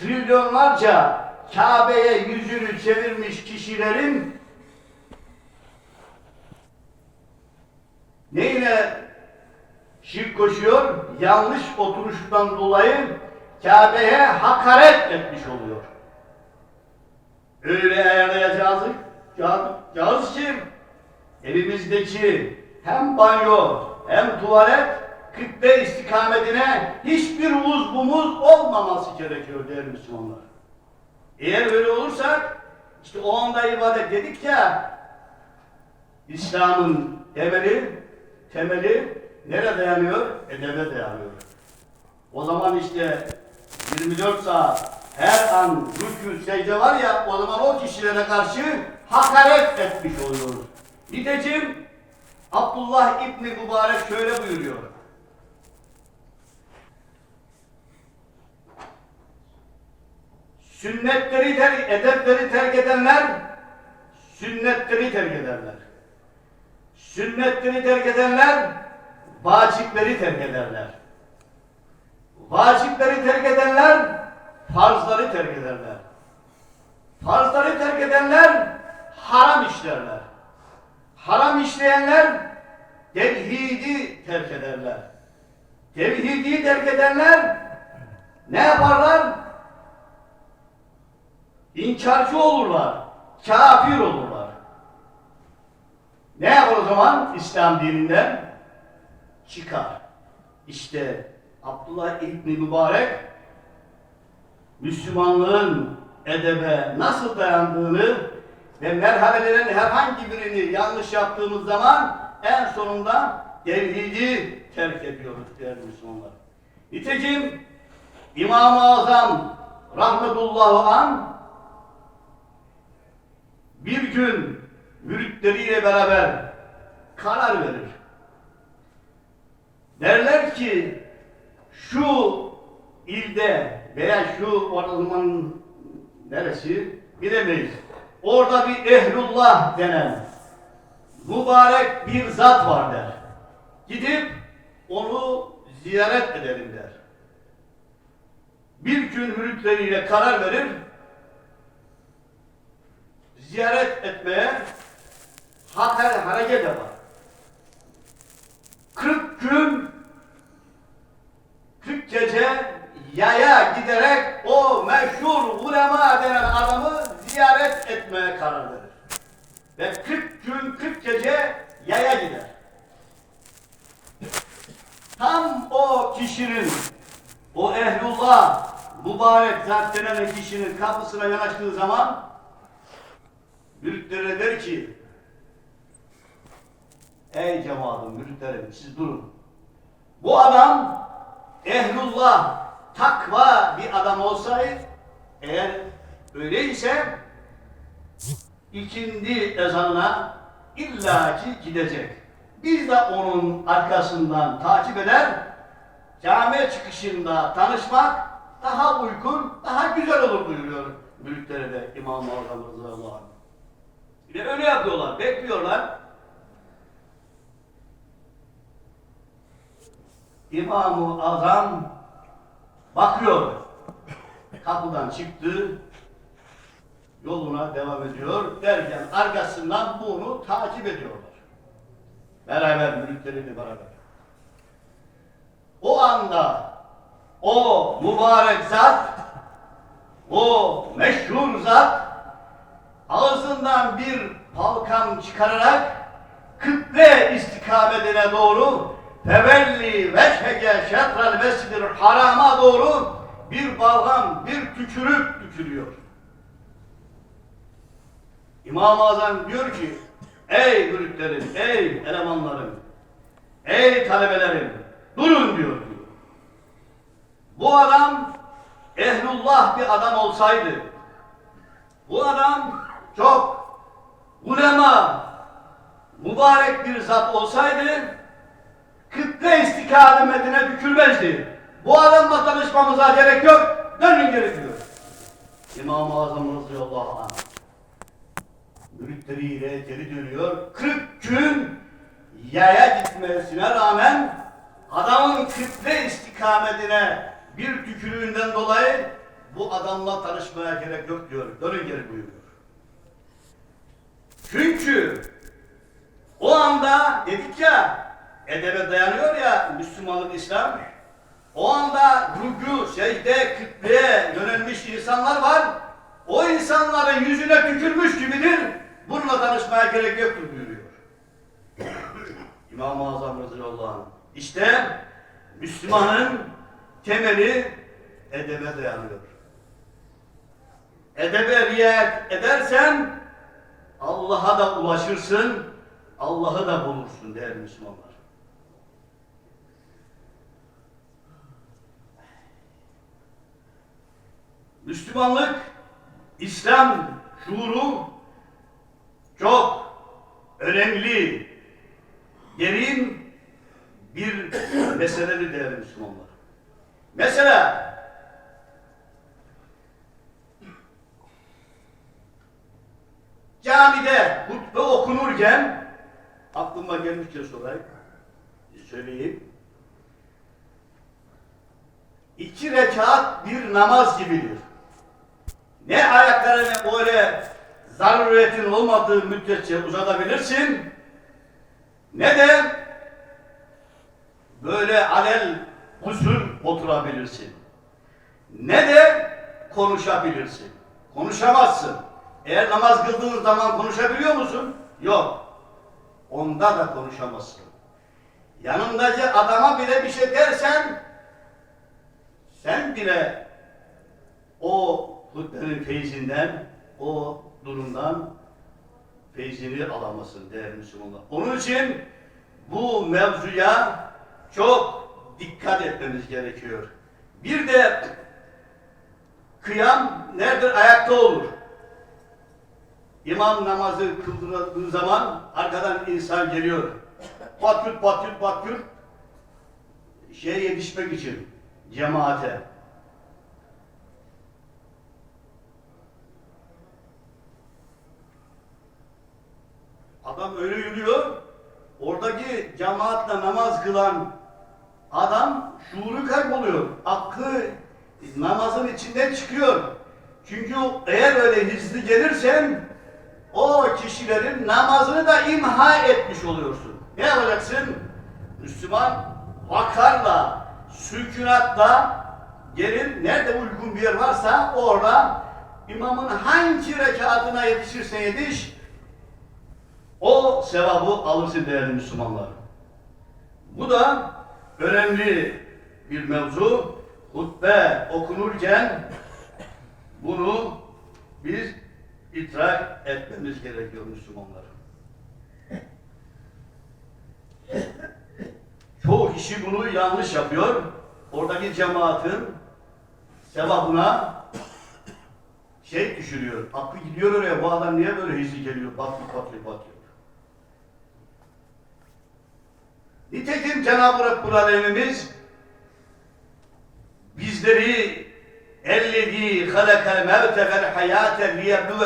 trilyonlarca Kabe'ye yüzünü çevirmiş kişilerin neyine şirk koşuyor? Yanlış oturuştan dolayı Kabe'ye hakaret etmiş oluyor. Öyle ayarlayacağız yağız ki evimizdeki hem banyo hem tuvalet kıble istikametine hiçbir uzvumuz olmaması gerekiyor değerli Müslümanlar. Eğer böyle olursak işte o anda ibadet dedik ya İslam'ın temeli temeli nereye dayanıyor? Edebe dayanıyor. O zaman işte 24 saat her an rükû secde var ya o zaman o kişilere karşı hakaret etmiş oluyoruz. Nitekim Abdullah İbni Mübarek şöyle buyuruyor. Sünnetleri terk, edepleri terk edenler sünnetleri terk ederler. Sünnetleri terk edenler vacipleri terk ederler. Vacipleri terk edenler farzları terk ederler. Farzları terk edenler haram işlerler. Haram işleyenler tevhidi terk ederler. Tevhidi terk edenler ne yaparlar? İnkarcı olurlar. Kafir olurlar. Ne yapar o zaman İslam dininden? Çıkar. İşte Abdullah İbni Mübarek Müslümanlığın edebe nasıl dayandığını ve merhalelerin herhangi birini yanlış yaptığımız zaman en sonunda tevhidi terk ediyoruz değerli Müslümanlar. Nitekim İmam-ı Azam rahmetullahu an bir gün müritleriyle beraber karar verir. Derler ki şu ilde veya şu ormanın neresi bilemeyiz. Orada bir ehlullah denen mübarek bir zat var der. Gidip onu ziyaret edelim der. Bir gün müritleriyle karar verir, ziyaret etmeye hakar hareket yapar. 40 gün 40 gece yaya giderek o meşhur ulema denen adamı ziyaret etmeye karar verir. Ve 40 gün 40 gece yaya gider. Tam o kişinin, o ehlullah, mübarek zat denen kişinin kapısına yanaştığı zaman müritlere der ki Ey cemaatim, müritlerim siz durun. Bu adam ehlullah, takva bir adam olsaydı eğer öyleyse ikindi ezanına illaki gidecek. Biz de onun arkasından takip eder, cami çıkışında tanışmak daha uygun, daha güzel olur buyuruyor müritlere de Azam radıyallahu anh. Bir de öyle yapıyorlar, bekliyorlar. İmam-ı Azam bakıyor. Kapıdan çıktı, yoluna devam ediyor derken arkasından bunu takip ediyorlar. Beraber müritleriyle beraber. O anda o mübarek zat, o meşhur zat ağzından bir halkam çıkararak kıble istikametine doğru tevelli veşhege şetrel mescidir harama doğru bir balgam, bir tükürük tükürüyor. İmam-ı Azam diyor ki, ey müritlerim, ey elemanlarım, ey talebelerim, durun diyor. Bu adam ehlullah bir adam olsaydı, bu adam çok ulema, mübarek bir zat olsaydı, kıble istikametine bükülmezdi. Bu adamla tanışmamıza gerek yok, dönün geri diyor. İmam-ı Azam radıyallahu anh müritleriyle geri dönüyor. 40 gün yaya gitmesine rağmen adamın kıble istikametine bir tükürüğünden dolayı bu adamla tanışmaya gerek yok diyor. Dönün geri buyuruyor. Çünkü o anda dedik ya edebe dayanıyor ya Müslümanlık İslam. O anda rükû, secde, kıbleye yönelmiş insanlar var. O insanların yüzüne tükürmüş gibidir. Bununla tanışmaya gerek yoktur buyuruyor. İmam-ı Azam anh. İşte Müslümanın temeli edebe dayanıyor. Edebe riayet edersen Allah'a da ulaşırsın, Allah'ı da bulursun değerli Müslümanlar. Müslümanlık, İslam şuuru çok önemli, derin bir meseledir değerli Müslümanlar. Mesela camide hutbe okunurken aklıma gelmiştir sorayım, söyleyeyim. İki rekat bir namaz gibidir. Ne ayaklarını böyle zaruretin olmadığı müddetçe uzatabilirsin, ne de böyle alel huzur oturabilirsin. Ne de konuşabilirsin. Konuşamazsın. Eğer namaz kıldığın zaman konuşabiliyor musun? Yok. Onda da konuşamazsın. Yanındaki adama bile bir şey dersen sen bile o hutbenin feyzinden, o durumdan feyzini alamazsın değerli Müslümanlar. Onun için bu mevzuya çok dikkat etmemiz gerekiyor. Bir de kıyam neredir? Ayakta olur. İmam namazı kıldırıldığı zaman arkadan insan geliyor. Patyut patyut patyut şeye yetişmek için cemaate. Adam öyle yürüyor. Oradaki cemaatle namaz kılan adam şuuru kayboluyor. Aklı namazın içinden çıkıyor. Çünkü eğer öyle hızlı gelirsen o kişilerin namazını da imha etmiş oluyorsun. Ne yapacaksın? Müslüman vakarla, sükunatla gelir. Nerede uygun bir yer varsa orada imamın hangi rekatına yetişirse yetiş o sevabı alırsın değerli Müslümanlar. Bu da önemli bir mevzu. Hutbe okunurken bunu idrak etmemiz gerekiyor Müslümanlar. Çoğu kişi bunu yanlış yapıyor. Oradaki cemaatin sevabına şey düşürüyor. Aklı gidiyor oraya. Bu adam niye böyle hızlı geliyor? Batıyor, batıyor, batıyor. Nitekim Cenab-ı Rabbul Alemimiz bizleri ellezî halakal mevte vel hayâte liyebluve